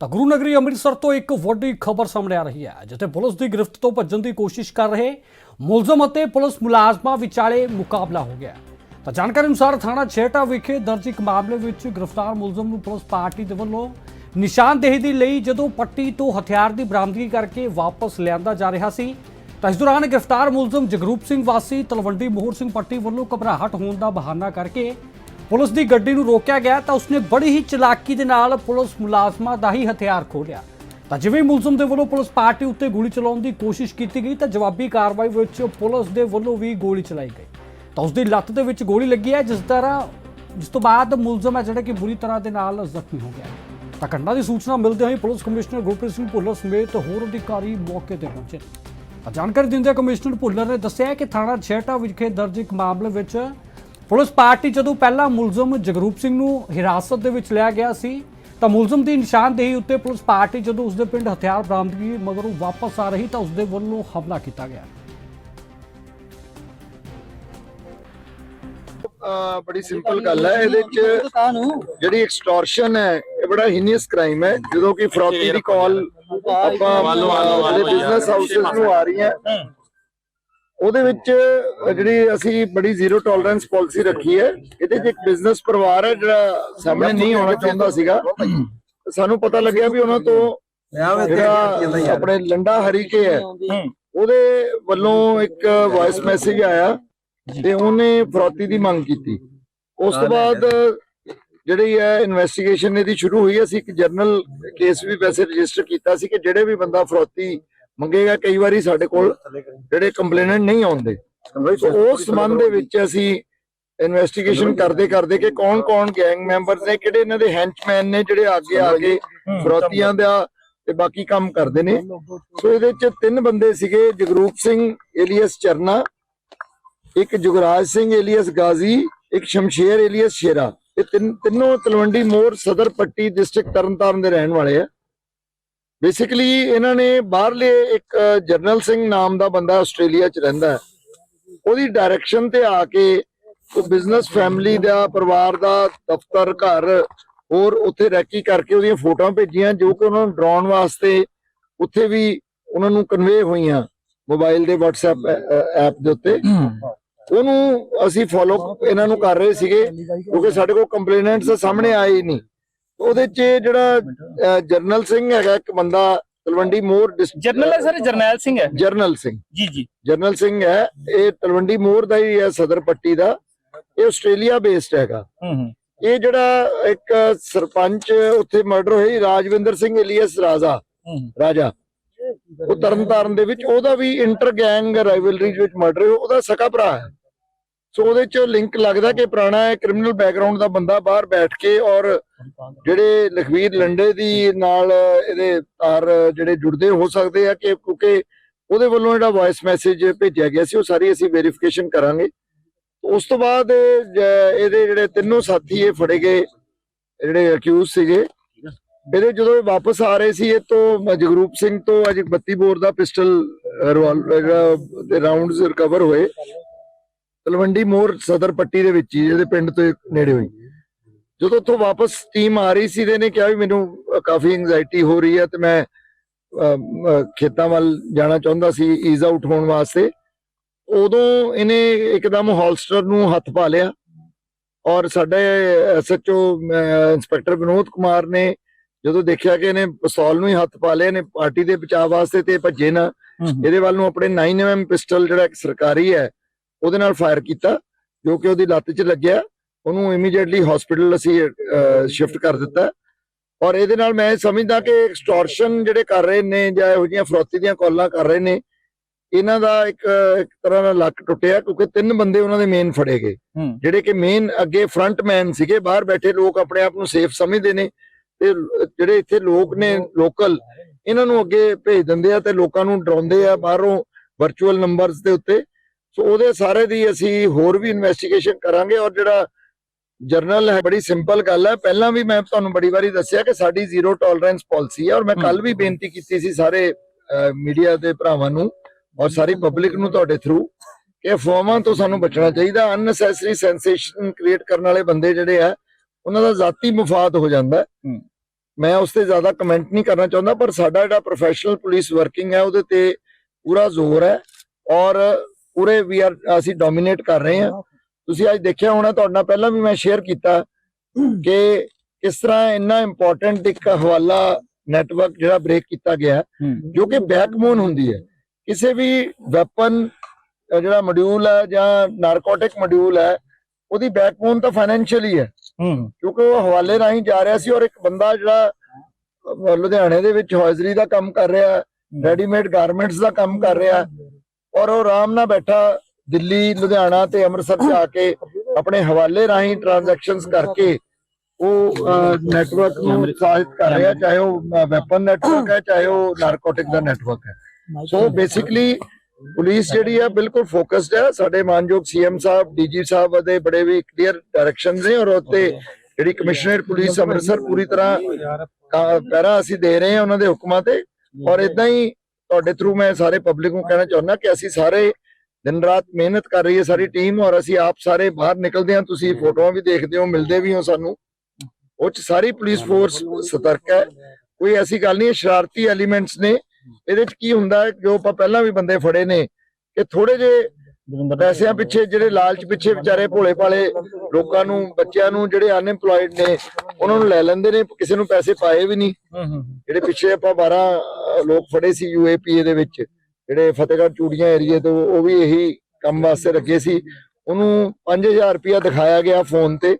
ਤਾਂ ਗੁਰੂ ਨਗਰੀ ਅੰਮ੍ਰਿਤਸਰ ਤੋਂ ਇੱਕ ਵੱਡੀ ਖਬਰ ਸਾਹਮਣੇ ਆ ਰਹੀ ਹੈ, ਜਿੱਥੇ ਪੁਲਿਸ ਦੀ ਗ੍ਰਿਫਤ ਤੋਂ ਭੱਜਣ ਦੀ ਕੋਸ਼ਿਸ਼ ਕਰ ਰਹੇ ਮੁਲਜ਼ਮ ਅਤੇ ਪੁਲਿਸ ਮੁਲਾਜ਼ਮਾਂ ਵਿਚਾਲੇ ਮੁਕਾਬਲਾ ਹੋ ਗਿਆ। ਤਾਂ ਜਾਣਕਾਰੀ ਅਨੁਸਾਰ ਥਾਣਾ ਛੇਟਾ ਵਿਖੇ ਦਰਜ ਇੱਕ ਮਾਮਲੇ ਵਿੱਚ ਗ੍ਰਿਫਤਾਰ ਮੁਲਜ਼ਮ ਨੂੰ ਪੁਲਿਸ ਪਾਰਟੀ ਦੇ ਵੱਲੋਂ ਨਿਸ਼ਾਨਦੇਹੀ ਦੇ ਲਈ ਜਦੋਂ ਪੱਟੀ ਤੋਂ ਹਥਿਆਰ ਦੀ ਬਰਾਮਦਗੀ ਕਰਕੇ ਵਾਪਸ ਲਿਆਂਦਾ ਜਾ ਰਿਹਾ ਸੀ, ਤਾਂ ਇਸ ਦੌਰਾਨ ਗ੍ਰਿਫਤਾਰ ਮੁਲਜ਼ਮ ਜਗਰੂਪ ਸਿੰਘ ਵਾਸੀ ਤਲਵੰਡੀ ਮੋਹਰ ਸਿੰਘ ਪੱਟੀ ਵੱਲੋਂ ਘਬਰਾਹਟ ਹੋਣ ਦਾ ਬਹਾਨਾ ਕਰਕੇ ਪੁਲਿਸ ਦੀ ਗੱਡੀ ਨੂੰ ਰੋਕਿਆ ਗਿਆ ਤਾਂ ਉਸਨੇ ਬੜੀ ਹੀ ਚਲਾਕੀ ਦੇ ਨਾਲ ਪੁਲਿਸ ਮੁਲਾਜ਼ਮਾਂ ਦਾ ਹੀ ਹਥਿਆਰ ਖੋਲਿਆ। ਤਾਂ ਜਿਵੇਂ ਮੁਲਜ਼ਮ ਦੇ ਵੱਲੋਂ ਪੁਲਿਸ ਪਾਰਟੀ ਉੱਤੇ ਗੋਲੀ ਚਲਾਉਣ ਦੀ ਕੋਸ਼ਿਸ਼ ਕੀਤੀ ਗਈ ਤਾਂ ਜਵਾਬੀ ਕਾਰਵਾਈ ਵਿੱਚ ਪੁਲਿਸ ਦੇ ਵੱਲੋਂ ਵੀ ਗੋਲੀ ਚਲਾਈ ਗਈ। ਤਾਂ ਉਸ ਦੀ ਲੱਤ ਦੇ ਵਿੱਚ ਗੋਲੀ ਲੱਗੀ ਹੈ, ਜਿਸ ਤਰ੍ਹਾਂ ਜਿਸ ਤੋਂ ਬਾਅਦ ਮੁਲਜ਼ਮ ਹੈ ਜਿਹੜਾ ਕਿ ਬੁਰੀ ਤਰ੍ਹਾਂ ਦੇ ਨਾਲ ਜ਼ਖਮੀ ਹੋ ਗਿਆ। ਤਾਂ ਘਟਨਾ ਦੀ ਸੂਚਨਾ ਮਿਲਦੇ ਹੋਏ ਪੁਲਿਸ ਕਮਿਸ਼ਨਰ ਗੁਰਪ੍ਰੀਤ ਸਿੰਘ ਭੁੱਲਰ ਸਮੇਤ ਹੋਰ ਅਧਿਕਾਰੀ ਮੌਕੇ ਤੇ ਪਹੁੰਚੇ। ਤਾਂ ਜਾਣਕਾਰੀ ਦਿੰਦਿਆਂ ਕਮਿਸ਼ਨਰ ਭੁੱਲਰ ਨੇ ਦੱਸਿਆ ਕਿ ਥਾਣਾ ਛੇਟਾ ਵਿਖੇ ਦਰਜ ਇੱਕ ਮਾਮਲੇ ਵਿੱਚ ਪੁਲਿਸ ਪਾਰਟੀ ਜਦੋਂ ਪਹਿਲਾਂ ਮੁਲਜ਼ਮ ਜਗਰੂਪ ਸਿੰਘ ਨੂੰ ਹਿਰਾਸਤ ਦੇ ਵਿੱਚ ਲਿਆ ਗਿਆ ਸੀ ਤਾਂ ਮੁਲਜ਼ਮ ਦੀ ਨਿਸ਼ਾਨਦੇਹੀ ਉੱਤੇ ਪੁਲਿਸ ਪਾਰਟੀ ਜਦੋਂ ਉਸਦੇ ਪਿੰਡ ਹਥਿਆਰ ਬਰਾਮਦਗੀ ਮਗਰੋਂ ਵਾਪਸ ਆ ਰਹੀ ਤਾਂ ਉਸਦੇ ਵੱਲੋਂ ਹਮਲਾ ਕੀਤਾ ਗਿਆ ਬੜੀ ਸਿੰਪਲ ਗੱਲ ਹੈ ਇਹਦੇ ਚ ਜਿਹੜੀ ਐਕਸਟੋਰਸ਼ਨ ਹੈ ਇਹ ਬੜਾ ਹੀਨੀਅਸ ਕ੍ਰਾਈਮ ਹੈ ਜਦੋਂ ਕਿ ਫਰੋਤੀ ਦੀ ਕਾਲ ਆਪਾਂ ਬਿਜ਼ਨਸ ਹਾਊਸਸ ਨੂੰ ਆ ਰਹੀਆਂ ਉਹਦੇ ਵਿੱਚ ਜਿਹੜੀ ਅਸੀਂ ਬੜੀ ਜ਼ੀਰੋ ਟੋਲਰੈਂਸ ਪਾਲਿਸੀ ਰੱਖੀ ਹੈ ਇਹਦੇ 'ਚ ਇੱਕ ਬਿਜ਼ਨਸ ਪਰਿਵਾਰ ਹੈ ਜਿਹੜਾ ਸਾਹਮਣੇ ਨਹੀਂ ਆਉਣਾ ਚਾਹੁੰਦਾ ਸੀਗਾ। ਸਾਨੂੰ ਪਤਾ ਲੱਗਿਆ ਵੀ ਉਹਨਾਂ ਤੋਂ ਜਿਹੜਾ ਆਪਣੇ ਲੰਡਾ ਹਰੀਕੇ ਹੈ ਉਹਦੇ ਵੱਲੋਂ ਇੱਕ ਵਾਇਸ ਮੈਸੇਜ ਆਇਆ ਤੇ ਉਹਨੇ ਫਰੋਤੀ ਦੀ ਮੰਗ ਕੀਤੀ। ਉਸ ਤੋਂ ਬਾਅਦ ਜਿਹੜੀ ਹੈ ਇਨਵੈਸਟੀਗੇਸ਼ਨ ਇਹਦੀ ਸ਼ੁਰੂ ਹੋਈ। ਅਸੀਂ ਇੱਕ ਜਰਨਲ ਕੇਸ ਵੀ ਵੈਸੇ ਰਜਿਸਟਰ ਕੀਤਾ ਸੀ ਕਿ ਜਿਹੜੇ ਵੀ ਬੰਦਾ ਫਰੋਤੀ ਮੰਗੇਗਾ ਕਈ ਵਾਰੀ ਸਾਡੇ ਕੋਲ ਜਿਹੜੇ ਕੰਪਲੇਨੈਂਟ ਨਹੀਂ ਆਉਂਦੇ। ਸੋ ਉਸ ਸੰਬੰਧ ਦੇ ਵਿੱਚ ਅਸੀਂ ਇਨਵੈਸਟੀਗੇਸ਼ਨ ਕਰਦੇ ਕਰਦੇ ਕਿ ਕੌਣ ਕੌਣ ਗੈਂਗ ਮੈਂਬਰਸ ਨੇ ਕਿਹੜੇ ਇਹਨਾਂ ਦੇ ਹੈਂਚਮੈਨ ਨੇ ਜਿਹੜੇ ਅੱਗੇ ਆ ਕੇ ਫਰੋਤੀਆਂ ਦਾ ਤੇ ਬਾਕੀ ਕੰਮ ਕਰਦੇ ਨੇ। ਸੋ ਇਹਦੇ ਚ ਤਿੰਨ ਬੰਦੇ ਸੀਗੇ ਜਗਰੂਪ ਸਿੰਘ ਏਲੀਅਸ ਚਰਨਾ ਇੱਕ ਜੁਗਰਾਜ ਸਿੰਘ ਏਲੀਅਸ ਗਾਜ਼ੀ ਇੱਕ ਸ਼ਮਸ਼ੇਰ ਏਲੀਅਸ ਸ਼ੇਰਾ। ਇਹ ਤਿੰਨ ਤਿੰਨੋਂ ਤਲਵੰਡੀ ਮੋਰ ਸਦਰ ਪੱਟੀ ਡਿਸਟ੍ਰਿਕਟ ਤਰਨਤਾਰਨ ਦੇ ਰਹਿਣ ਵਾਲੇ ਆ। ਬੇਸਿਕਲੀ ਇਹਨਾਂ ਨੇ ਬਾਹਰਲੇ ਇੱਕ ਅ, ਜਰਨਲ ਸਿੰਘ ਨਾਮ ਦਾ ਬੰਦਾ ਆਸਟ੍ਰੇਲੀਆ 'ਚ ਰਹਿੰਦਾ ਹੈ। ਉਹਦੀ ਡਾਇਰੈਕਸ਼ਨ ਤੇ ਆ ਕੇ ਬਿਜ਼ਨਸ ਫੈਮਿਲੀ ਦਾ ਪਰਿਵਾਰ ਦਾ ਦਫ਼ਤਰ ਘਰ ਹੋਰ ਉੱਥੇ ਰੈਕੀ ਕਰਕੇ ਉਹਦੀਆਂ ਫੋਟੋਆਂ ਭੇਜੀਆਂ ਜੋ ਕਿ ਉਹਨਾਂ ਨੂੰ ਡਰਾਉਣ ਵਾਸਤੇ ਉੱਥੇ ਵੀ ਉਹਨਾਂ ਨੂੰ ਕਨਵੇ ਹੋਈਆਂ ਮੋਬਾਈਲ ਦੇ WhatsApp ਐਪ ਦੇ ਉੱਤੇ। ਉਹਨੂੰ ਅਸੀਂ ਫੋਲੋ ਇਹਨਾਂ ਨੂੰ ਕਰ ਰਹੇ ਸੀਗੇ ਕਿਉਂਕਿ ਸਾਡੇ ਕੋਲ ਕੰਪਲੇਨੈਂਟਸ ਸਾਹਮਣੇ ਆਏ ਹੀ ਨਹੀਂ। ਉਹਦੇ 'ਚ ਜਿਹੜਾ ਜਰਨਲ ਸਿੰਘ ਹੈਗਾ ਇੱਕ ਬੰਦਾ ਤਲਵੰਡੀ ਮੋਰ ਜਰਨਲ ਹੈ ਸਰ ਜਰਨੈਲ ਸਿੰਘ ਹੈ। ਜਰਨਲ ਸਿੰਘ। ਜੀ ਜੀ। ਜਰਨਲ ਸਿੰਘ ਹੈ ਇਹ ਤਲਵੰਡੀ ਮੋਰ ਦਾ ਹੀ ਹੈ ਸਦਰ ਪੱਟੀ ਦਾ। ਇਹ ਆਸਟ੍ਰੇਲੀਆ ਬੇਸਡ ਹੈਗਾ। ਹੂੰ ਹੂੰ। ਇਹ ਜਿਹੜਾ ਇੱਕ ਸਰਪੰਚ ਉੱਥੇ ਮਰਡਰ ਹੋਈ ਰਾਜਵਿੰਦਰ ਸਿੰਘ ਇਲੀਅਸ ਰਾਜਾ। ਰਾਜਾ। ਉਹ ਤਰਨਤਾਰਨ ਦੇ ਵਿੱਚ ਉਹਦਾ ਵੀ ਇੰਟਰ ਗੈਂਗ ਰਾਈਵਲਰੀ ਵਿੱਚ ਮਰਡਰ ਹੋਇਆ ਉਹਦਾ ਸਕਾ ਭਰਾ ਹੈ। ਸੋ ਉਹਦੇ ਚ ਲਿੰਕ ਲੱਗਦਾ ਕਿ ਪੁਰਾਣਾ ਹੈ ਕ੍ਰਿਮੀਨਲ ਬੈਕਗ੍ਰਾਉਂਡ ਦਾ ਬੰਦਾ ਬਾਹਰ ਬੈਠ ਕੇ ਔਰ ਜਿਹੜੇ ਲਖਵੀਰ ਲੰਡੇ ਦੀ ਨਾਲ ਇਹਦੇ ਤਾਰ ਜਿਹੜੇ ਜੁੜਦੇ ਹੋ ਸਕਦੇ ਆ ਕਿ ਕਿਉਂਕਿ ਉਹਦੇ ਵੱਲੋਂ ਜਿਹੜਾ ਵਾਇਸ ਮੈਸੇਜ ਭੇਜਿਆ ਗਿਆ ਸੀ, ਉਹ ਸਾਰੀ ਅਸੀਂ ਵੈਰੀਫਿਕੇਸ਼ਨ ਕਰਾਂਗੇ। ਉਸ ਤੋਂ ਬਾਅਦ ਇਹਦੇ ਜਿਹੜੇ ਤਿੰਨੋਂ ਸਾਥੀ ਇਹ ਫੜੇ ਗਏ, ਜਿਹੜੇ ਅਕਿਊਜ਼ ਸੀਗੇ। ਇਹਦੇ ਜਦੋਂ ਇਹ ਵਾਪਸ ਆ ਰਹੇ ਸੀ, ਇਹ ਤੋਂ ਜਗਰੂਪ ਸਿੰਘ ਤੋਂ ਅਜ 32 ਬੋਰ ਦਾ ਪਿਸਟਲ ਰਿਵਾਲਵਰ ਰਾਉਂਡਸ ਰਿਕਵਰ ਹੋਏ। ਤਲਵੰਡੀ ਮੋਰ ਸਦਰ ਪੱਟੀ ਦੇ ਵਿੱਚ ਹੀ ਇਹਦੇ ਪਿੰਡ ਤੋਂ ਨੇੜੇ ਹੋਈ। ਜਦੋਂ ਉੱਥੋਂ ਵਾਪਸ ਟੀਮ ਆ ਰਹੀ ਸੀ ਇਹਦੇ ਨੇ ਕਿਹਾ ਵੀ ਮੈਨੂੰ ਕਾਫੀ ਐਂਜ਼ਾਈਟੀ ਹੋ ਰਹੀ ਹੈ ਤੇ ਮੈਂ ਖੇਤਾਂ ਵੱਲ ਜਾਣਾ ਚਾਹੁੰਦਾ ਸੀ ਈਜ਼ ਆਊਟ ਹੋਣ ਵਾਸਤੇ। ਉਦੋਂ ਇਹਨੇ ਇੱਕਦਮ ਹੋਲਸਟਰ ਨੂੰ ਹੱਥ ਪਾ ਲਿਆ ਔਰ ਸਾਡੇ ਐਸਐਚਓ ਇੰਸਪੈਕਟਰ ਵਿਨੋਦ ਕੁਮਾਰ ਨੇ ਜਦੋਂ ਦੇਖਿਆ ਕਿ ਇਹਨੇ ਪਿਸਤੌਲ ਨੂੰ ਹੀ ਹੱਥ ਪਾ ਲਿਆ ਨੇ ਪਾਰਟੀ ਦੇ ਬਚਾਅ ਵਾਸਤੇ ਤੇ ਭੱਜੇ ਨਾ। ਇਹਦੇ ਵੱਲ ਨੂੰ ਆਪਣੇ 9mm ਪਿਸਟਲ ਜਿਹੜਾ ਇੱਕ ਸਰਕਾਰੀ ਹੈ ਉਹਦੇ ਨਾਲ ਫਾਇਰ ਕੀਤਾ ਜੋ ਕਿ ਉਹਦੀ ਲੱਤ 'ਚ ਲੱਗਿਆ। ਉਹਨੂੰ ਇਮੀਡੀਏਟਲੀ ਹਸਪੀਟਲ ਅਸੀਂ ਸ਼ਿਫਟ ਕਰ ਦਿੱਤਾ। ਔਰ ਇਹਦੇ ਨਾਲ ਮੈਂ ਸਮਝਦਾ ਕਿ ਐਕਸਟੋਰਸ਼ਨ ਜਿਹੜੇ ਕਰ ਰਹੇ ਨੇ ਜਾਂ ਇਹੋ ਜਿਹੀਆਂ ਫਰੋਤੀ ਦੀਆਂ ਕਾਲਾਂ ਕਰ ਰਹੇ ਨੇ ਇਹਨਾਂ ਦਾ ਇੱਕ ਇੱਕ ਤਰ੍ਹਾਂ ਦਾ ਲੱਕ ਟੁੱਟਿਆ ਕਿਉਂਕਿ ਤਿੰਨ ਬੰਦੇ ਉਹਨਾਂ ਦੇ ਮੇਨ ਫੜੇ ਗਏ। ਜਿਹੜੇ ਕਿ ਮੇਨ ਅੱਗੇ ਫਰੰਟ ਮੈਨ ਸੀਗੇ ਬਾਹਰ ਬੈਠੇ ਲੋਕ ਆਪਣੇ ਆਪ ਨੂੰ ਸੇਫ ਸਮਝਦੇ ਨੇ ਤੇ ਜਿਹੜੇ ਇੱਥੇ ਲੋਕ ਨੇ ਲੋਕਲ ਇਹਨਾਂ ਨੂੰ ਅੱਗੇ ਭੇਜ ਦਿੰਦੇ ਆ ਤੇ ਲੋਕਾਂ ਨੂੰ ਡਰਾਉਂਦੇ ਆ ਬਾਹਰੋਂ ਵਰਚੁਅਲ ਨੰਬਰਸ ਦੇ ਉੱਤੇ। ਸੋ ਉਹਦੇ ਸਾਰੇ ਦੀ ਅਸੀਂ ਹੋਰ ਵੀ ਇਨਵੈਸਟੀਗੇਸ਼ਨ ਕਰਾਂਗੇ ਔਰ ਜਿਹੜਾ ਜਰਨਲ ਹੈ ਬੜੀ ਸਿੰਪਲ ਗੱਲ ਹੈ। ਪਹਿਲਾਂ ਵੀ ਮੈਂ ਤੁਹਾਨੂੰ ਬੜੀ ਵਾਰੀ ਦੱਸਿਆ ਕਿ ਸਾਡੀ ਜ਼ੀਰੋ ਟੋਲਰੈਂਸ ਪਾਲਿਸੀ ਹੈ ਔਰ ਮੈਂ ਕੱਲ ਵੀ ਬੇਨਤੀ ਕੀਤੀ ਸੀ ਸਾਰੇ ਮੀਡੀਆ ਦੇ ਭਰਾਵਾਂ ਨੂੰ ਔਰ ਸਾਰੀ ਪਬਲਿਕ ਨੂੰ ਤੁਹਾਡੇ ਥਰੂ ਕਿ ਅਫਵਾਹਾਂ ਤੋਂ ਸਾਨੂੰ ਬਚਣਾ ਚਾਹੀਦਾ। ਅਨਨੈਸੈਸਰੀ ਸੈਂਸੇਸ਼ਨ ਕ੍ਰੀਏਟ ਕਰਨ ਵਾਲੇ ਬੰਦੇ ਜਿਹੜੇ ਆ ਉਹਨਾਂ ਦਾ ਜ਼ਾਤੀ ਮਫਾਦ ਹੋ ਜਾਂਦਾ। ਮੈਂ ਉਸ ਤੇ ਜ਼ਿਆਦਾ ਕਮੈਂਟ ਨਹੀਂ ਕਰਨਾ ਚਾਹੁੰਦਾ ਪਰ ਸਾਡਾ ਜਿਹੜਾ ਪ੍ਰੋਫੈਸ਼ਨਲ ਪੁਲਿਸ ਵਰਕਿੰਗ ਹੈ ਉਹਦੇ ਤੇ ਪੂਰਾ ਜ਼ੋਰ ਹੈ। ਔਰ ਪੂਰੇ ਵੀ ਆਰ ਅਸੀਂ ਡੋਮੀਨੇਟ ਕਰ ਰਹੇ ਹਾਂ। ਤੁਸੀਂ ਅੱਜ ਦੇਖਿਆ ਹੋਣਾ ਤੁਹਾਡੇ ਨਾਲ ਪਹਿਲਾਂ ਵੀ ਮੈਂ ਸ਼ੇਅਰ ਕੀਤਾ ਕਿ ਕਿਸ ਤਰ੍ਹਾਂ ਇੰਨਾ ਇੰਪੋਰਟੈਂਟ ਇੱਕ ਹਵਾਲਾ ਨੈਟਵਰਕ ਜਿਹੜਾ ਬ੍ਰੇਕ ਕੀਤਾ ਗਿਆ ਜੋ ਕਿ ਬੈਕਬੋਨ ਹੁੰਦੀ ਹੈ। ਕਿਸੇ ਵੀ ਵੈਪਨ ਜਿਹੜਾ ਮੋਡਿਊਲ ਹੈ ਜਾਂ ਨਾਰਕੋਟਿਕ ਮੋਡਿਊਲ ਹੈ ਉਹਦੀ ਬੈਕਬੋਨ ਤਾਂ ਫਾਈਨੈਂਸ਼ੀਅਲੀ ਹੈ ਹੂੰ। ਕਿਉਂਕਿ ਉਹ ਹਵਾਲੇ ਰਾਹੀਂ ਜਾ ਰਿਹਾ ਸੀ ਔਰ ਇੱਕ ਬੰਦਾ ਜਿਹੜਾ ਲੁਧਿਆਣੇ ਦੇ ਵਿੱਚ ਹੌਜ਼ਰੀ ਦਾ ਕੰਮ ਕਰ ਰਿਹਾ ਰੈਡੀਮੇਡ ਗਾਰਮੈਂਟਸ ਦਾ ਕੰਮ ਕਰ ਰਿਹਾ ਔਰ ਉਹ ਆਰਾਮ ਨਾਲ ਬੈਠਾ ਦਿੱਲੀ, ਲੁਧਿਆਣਾ ਤੇ ਅੰਮ੍ਰਿਤਸਰ ਚ ਆ ਕੇ ਆਪਣੇ ਹਵਾਲੇ ਰਾਹੀਂ ਟ੍ਰਾਂਜੈਕਸ਼ਨਸ ਕਰਕੇ ਉਹ ਨੈਟਵਰਕ ਨੂੰ ਉਤਸ਼ਾਹਿਤ ਕਰ ਰਿਹਾ, ਚਾਹੇ ਉਹ ਵੈਪਨ ਨੈਟਵਰਕ ਹੈ, ਚਾਹੇ ਉਹ ਨਾਰਕੋਟਿਕ ਦਾ ਨੈਟਵਰਕ ਹੈ। ਸੋ ਬੇਸਿਕਲੀ ਪੁਲਿਸ ਜਿਹੜੀ ਹੈ, ਬਿਲਕੁਲ ਫੋਕਸਡ ਹੈ। ਸਾਡੇ ਮਾਨਯੋਗ ਸੀਐਮ ਸਾਹਿਬ ਡੀਜੀ ਸਾਹਿਬ ਦੇ ਬੜੇ ਵੀ ਕਲੀਅਰ ਡਾਇਰੈਕਸ਼ਨਸ ਨੇ ਔਰ ਉੱਤੇ ਜਿਹੜੀ ਕਮਿਸ਼ਨਰੇਟ ਪੁਲਿਸ ਅੰਮ੍ਰਿਤਸਰ ਪੂਰੀ ਤਰ੍ਹਾਂ ਪਹਿਰਾ ਅਸੀਂ ਦੇ ਰਹੇ ਹਾਂ ਉਹਨਾਂ ਦੇ ਹੁਕਮਾਂ ਤੇ। ਔਰ ਇਦਾਂ ਹੀ ਤੁਹਾਡੇ ਥਰੂ ਮੈਂ ਸਾਰੇ ਪਬਲਿਕ ਨੂੰ ਕਹਿਣਾ ਚਾਹੁੰਦਾ ਕਿ ਅਸੀਂ ਸਾਰੇ ਦਿਨ ਰਾਤ ਮਿਹਨਤ ਕਰ ਰਹੀ ਹੈ ਸਾਰੀ ਟੀਮ ਔਰ ਅਸੀਂ ਆਪ ਸਾਰੇ ਬਾਹਰ ਨਿਕਲਦੇ ਹਾਂ ਤੁਸੀਂ ਫੋਟੋਆਂ ਵੀ ਦੇਖਦੇ ਹੋ ਮਿਲਦੇ ਵੀ ਹੋ ਸਾਨੂੰ। ਉਹ ਚ ਸਾਰੀ ਪੁਲਿਸ ਫੋਰਸ ਸਤਰਕ ਹੈ। ਕੋਈ ਐਸੀ ਗੱਲ ਨਹੀਂ ਹੈ ਸ਼ਰਾਰਤੀ ਐਲੀਮੈਂਟਸ ਨੇ। ਇਹਦੇ ਚ ਕੀ ਹੁੰਦਾ ਹੈ ਜੋ ਆਪਾਂ ਪਹਿਲਾਂ ਵੀ ਬੰਦੇ ਫੜੇ ਨੇ ਕਿ ਥੋੜੇ ਜੇ ਪੈਸਿਆਂ ਪਿੱਛੇ ਜਿਹੜੇ ਲਾਲਚ ਪਿੱਛੇ ਵਿਚਾਰੇ ਭੋਲੇ ਭਾਲੇ ਲੋਕਾਂ ਨੂੰ ਬੱਚਿਆਂ ਨੂੰ ਜਿਹੜੇ ਅਨਐਮਪਲੋਇਡ ਨੇ ਉਹਨਾਂ ਨੂੰ ਲੈ ਲੈਂਦੇ ਨੇ ਕਿਸੇ ਨੂੰ ਪੈਸੇ ਪਾਏ ਵੀ ਨਹੀਂ। ਜਿਹੜੇ ਪਿੱਛੇ ਆਪਾਂ 12 ਅਹ, ਲੋਕ ਫੜੇ ਸੀ ਯੂਏਪੀਏ ਦੇ ਵਿੱਚ ਜਿਹੜੇ ਫਤਿਹਗੜ੍ਹ ਚੂੜੀਆਂ ਏਰੀਏ ਤੋਂ ਉਹ ਵੀ ਇਹੀ ਕੰਮ ਵਾਸਤੇ ਲੱਗੇ ਸੀ। ਉਹਨੂੰ 5000 ਰੁਪਇਆ ਦਿਖਾਇਆ ਗਿਆ ਫੋਨ ਤੇ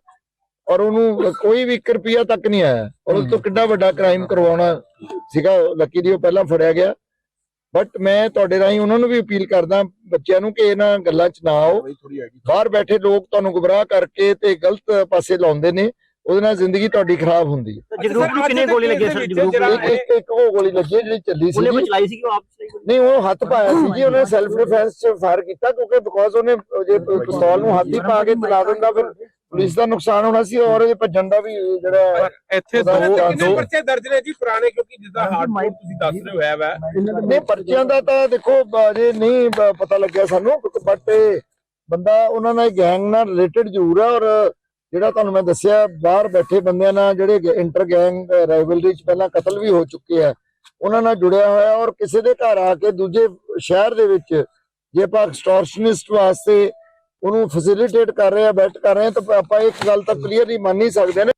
ਔਰ ਉਹਨੂੰ ਕੋਈ ਵੀ 1 ਰੁਪਿਆ ਤੱਕ ਨਹੀਂ ਆਇਆ। ਔਰ ਉਸ ਤੋਂ ਕਿੰਨਾ ਵੱਡਾ ਕ੍ਰਾਈਮ ਕਰਵਾਉਣਾ ਸੀਗਾ ਲੱਕੀ ਦੀ ਉਹ ਪਹਿਲਾਂ ਫੜਿਆ ਗਿਆ। ਬਟ ਮੈਂ ਤੁਹਾਡੇ ਰਾਹੀਂ ਉਹਨਾਂ ਨੂੰ ਵੀ ਅਪੀਲ ਕਰਦਾ ਬੱਚਿਆਂ ਨੂੰ ਕਿ ਇਹਨਾਂ ਗੱਲਾਂ 'ਚ ਨਾ ਆਓ। ਬਾਹਰ ਬੈਠੇ ਲੋਕ ਤੁਹਾਨੂੰ ਗੁੰਮਰਾਹ ਕਰਕੇ ਤੇ ਗਲਤ ਪਾਸੇ ਲਾਉਂਦੇ ਨੇ। ਉਹਦੇ ਨਾਲ ਜ਼ਿੰਦਗੀ ਤੁਹਾਡੀ ਖਰਾਬ ਹੁੰਦੀ ਹੈ। ਜਗਰੂਪ ਨੂੰ ਕਿੰਨੇ ਗੋਲੀ ਲੱਗੀ ਸਰ ਜਗਰੂਪ ਨੂੰ ਇੱਕ ਇੱਕ ਇੱਕ ਉਹ ਗੋਲੀ ਲੱਗੀ ਹੈ ਜਿਹੜੀ ਚੱਲੀ ਸੀ ਉਹਨੇ ਬਚਲਾਈ ਸੀ ਕਿ ਉਹ ਆਪ ਚਲਾਈ ਗੋਲੀ? ਨਹੀਂ ਉਹ ਹੱਥ ਪਾਇਆ ਸੀ ਜੀ ਉਹਨੇ ਸੈਲਫ ਡਿਫੈਂਸ ਚ ਫਾਇਰ ਕੀਤਾ ਕਿਉਂਕਿ ਬਿਕੋਜ਼ ਉਹਨੇ ਜੇ ਪਿਸਤੌਲ ਨੂੰ ਹੱਥ ਹੀ ਪਾ ਕੇ ਚਲਾ ਦਿੰਦਾ ਫਿਰ ਪੁਲਿਸ ਦਾ ਨੁਕਸਾਨ ਹੋਣਾ ਸੀ ਔਰ ਇਹਦੇ ਭੱਜਣ ਦਾ ਵੀ ਜਿਹੜਾ ਇੱਥੇ ਦੋ ਪਰਚੇ ਦਰਜ ਨੇ ਜੀ ਪੁਰਾਣੇ ਕਿਉਂਕਿ ਜਿੱਦਾਂ ਹਾਰਡਕੋਰ ਤੁਸੀਂ ਦੱਸ ਰਹੇ ਹੋ ਹੈ ਵਾ। ਨਹੀਂ ਪਰਚਿਆਂ ਦਾ ਤਾਂ ਦੇਖੋ ਅਜੇ ਨਹੀਂ ਪਤਾ ਲੱਗਿਆ ਸਾਨੂੰ ਬਟ ਬੰਦਾ ਉਹਨਾਂ ਨਾਲ ਗੈਂਗ ਨਾਲ ਰਿਲੇਟਡ ਜ਼ਰੂਰ ਹੈ ਔਰ ਜਿਹੜਾ ਤੁਹਾਨੂੰ ਮੈਂ ਦੱਸਿਆ, ਬਾਹਰ ਬੈਠੇ ਬੰਦਿਆਂ ਨਾਲ ਜਿਹੜੇ ਇੰਟਰ ਗੈਂਗ ਰਾਈਵਲਰੀ ਚ ਪਹਿਲਾਂ ਕਤਲ ਵੀ ਹੋ ਚੁੱਕੇ ਆ, ਉਹਨਾਂ ਨਾਲ ਜੁੜਿਆ ਹੋਇਆ ਔਰ ਕਿਸੇ ਦੇ ਘਰ ਆ ਕੇ ਦੂਜੇ ਸ਼ਹਿਰ ਦੇ ਵਿੱਚ ਜੇ ਆਪਾਂ ਐਕਸਟੋਰਸ਼ਨਿਸਟ ਵਾਸਤੇ ਉਹਨੂੰ ਫੈਸਿਲਿਟੇਟ ਕਰ ਰਹੇ ਆ ਬੈਟ ਕਰ ਰਹੇ ਆ, ਤਾਂ ਆਪਾਂ ਇੱਕ ਗੱਲ ਤਾਂ ਕਲੀਅਰਲੀ ਮੰਨ ਨਹੀਂ ਸਕਦੇ ਨੇ।